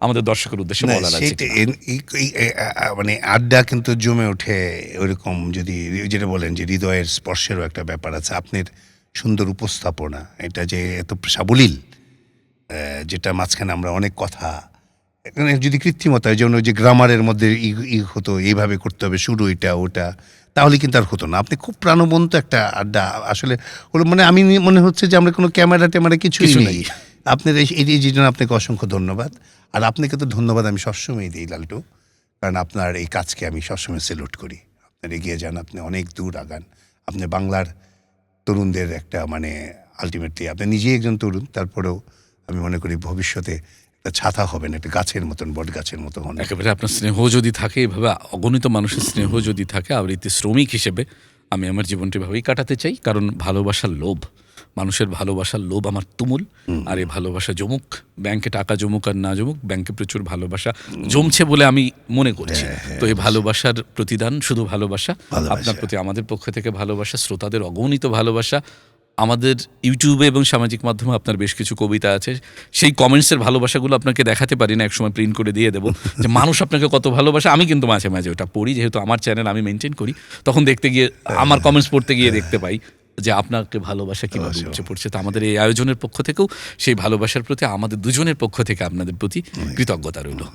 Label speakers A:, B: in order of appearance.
A: আমাদের দর্শকের উদ্দেশ্যে বলার আছে
B: মানে আড্ডা কিন্তু জমে ওঠে ওইরকম যদি যেটা বলেন যে হৃদয়ের স্পর্শেরও একটা ব্যাপার আছে। আপনার সুন্দর উপস্থাপনা এটা যে এত সাবলীল যেটা মাঝখানে আমরা অনেক কথা এখানে যদি কৃত্রিমতা যেমন ওই যে গ্রামারের মধ্যে ই হতো এইভাবে করতে হবে শুরু এটা ওটা তাহলে কিন্তু আর হতো না। আপনি খুব প্রাণবন্ত একটা আড্ডা আসলে হলো মানে আমি মনে হচ্ছে যে আমরা কোনো ক্যামেরা ট্যামেরা কিছুই
A: কিছু
B: নেই।
A: নেই।
B: আপনার এই জন্য আপনাকে অসংখ্য ধন্যবাদ। আর আপনাকে তো ধন্যবাদ আমি সবসময় দিই, লালটু। কারণ আপনার এই কাজকে আমি সবসময় সেলুট করি। আপনার এগিয়ে যান, আপনি অনেক দূর আগান। আপনি বাংলার তরুণদের একটা মানে আলটিমেটলি আপনি নিজেই একজন তরুণ, তারপরেও আমি মনে করি ভবিষ্যতে একটা ছাতা হবেন, একটা গাছের মতন বট গাছের মতো হন।
A: একেবারে আপনার স্নেহ যদি থাকে, এভাবে অগণিত মানুষের স্নেহ যদি থাকে, আবৃত্তি শ্রমিক হিসেবে আমি আমার জীবনটি এভাবেই কাটাতে চাই। কারণ ভালোবাসার লোভ মানুষের ভালোবাসার লোভ আমার তুমুল আর এই ভালোবাসা জমুক ব্যাংকে টাকা জমুক আর না জমুক ব্যাংকে প্রচুর ভালোবাসা জমছে বলে আমি মনে করছি। তো এই ভালোবাসার প্রতিদান শুধু ভালোবাসা
B: ভালোবাসা।
A: আপনার প্রতি আমাদের পক্ষ থেকে ভালোবাসা শ্রোতাদের অগণিত ভালোবাসা আমাদের ইউটিউবে এবং সামাজিক মাধ্যমে আপনার বেশ কিছু কবিতা আছে। সেই কমেন্টসের ভালোবাসাগুলো আপনাকে দেখাতে পারি না একসময় প্রিন্ট করে দিয়ে দেবো। যে মানুষ আপনাকে কত ভালোবাসে আমি কিন্তু মাঝে মাঝে ওটা পড়ি যেহেতু আমার চ্যানেল আমি মেনটেন করি তখন দেখতে গিয়ে আমার কমেন্টস পড়তে গিয়ে দেখতে পাই। যে আপনাকে ভালোবাসা কীভাবে উপচে পড়ছে তো আমাদের এই আয়োজনের পক্ষ থেকেও সেই ভালোবাসার প্রতি আমাদের দুজনের পক্ষ থেকে আপনাদের প্রতি কৃতজ্ঞতা রইল।